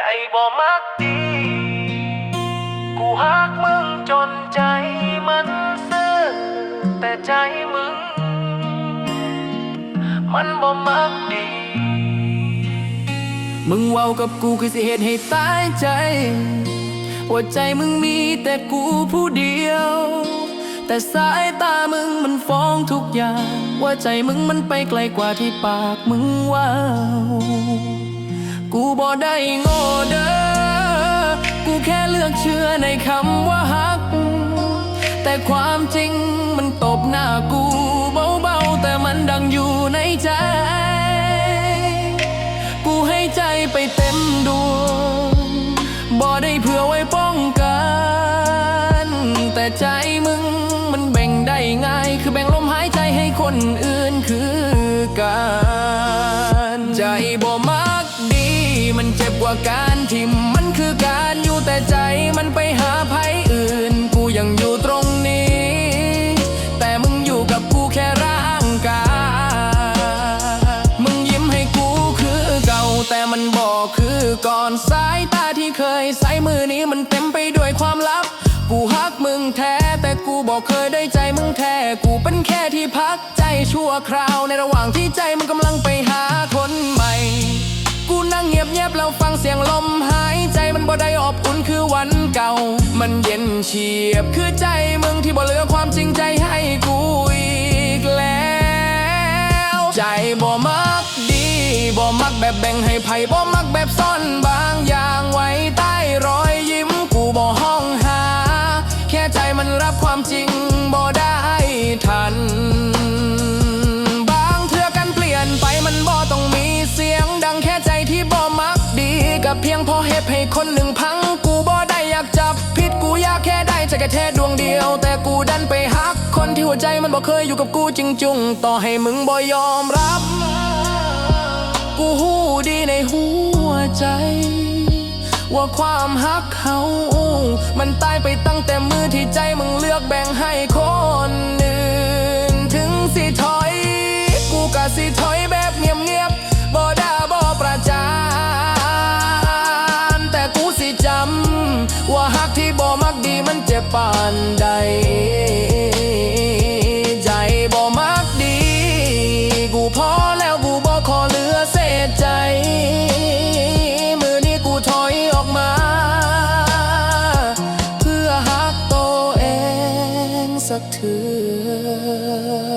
ใจบ่มักดี กูฮักมึงจนใจมันซื่อแต่ใจมึง มันบ่มักดี มึงเว้ากับกูคือสิเหตุให้ตายใจว่าใจมึงมีแต่กูผู้เดียว แต่สายตามึงมันฟ้องทุกอย่าง ว่าใจมึงมันไปไกลกว่าที่ปากมึงว่า ได้โง่เด้อ กูแค่เลือกเชื่อในคำว่าฮัก แต่ความจริงมันตบหน้ากูเบาๆ แต่มันดังอยู่ในใจ กูให้ใจไปเต็มดวง บ่ได้เพื่อไว้ป้องกัน แต่ใจมึงมันแบ่งได้ง่าย คือแบ่งลมหายใจให้คนอื่นคือกันใจ ว่าการที่มันคือการอยู่แต่ใจมันไปหาไผอื่น กูยังอยู่ตรงนี้ แต่มึงอยู่กับกูแค่ร่างกายมึงยิ้มให้กูคือเก่า แต่มันบอกคือก่อนสายตาที่เคยใส่มือนี้มันเต็มไปด้วยความลับ กูฮักมึงแท้ แต่กูบอกเคยได้ใจมึงแท้ กูเป็นแค่ที่พักใจชั่วคราวในระหว่างที่ใจมันกำลังไปหาคนใหม่ กูนั่งเงียบเงียบแล้วฟังเสียงลมหายใจมันบ่ได้อบอุ่นคือวันเก่า มันเย็นเฉียบคือใจมึงที่บ่เหลือความจริงใจให้กูอีกแล้ว ใจบ่มักดีบ่มักแบบแบ่งให้ไผบ่มักแบบซ่อนบางอย่าง กับเพียงพอเหตุให้คนหนึ่งพัง กูบ่ได้อยากจับผิดกูอยากแค่ได้ใจแค่แท้ดวงเดียว แต่กูดันไปฮัก คนที่หัวใจมันบ่เคยอยู่กับกูจริงจุงต่อให้มึงบ่ยอมรับ กูหูดีในหัวใจ ว่าความฮักเขา มันตายไปตั้งแต่มือที่ใจมึงเลือกแบ่งให้คน ที่บ่มักดีมันเจ็บปานใด ใจบ่มักดี กูพอแล้วกูบ่ขอเหลือเศษใจ มือนี้กูถอยออกมา เพื่อฮักตัวเองสักเถือ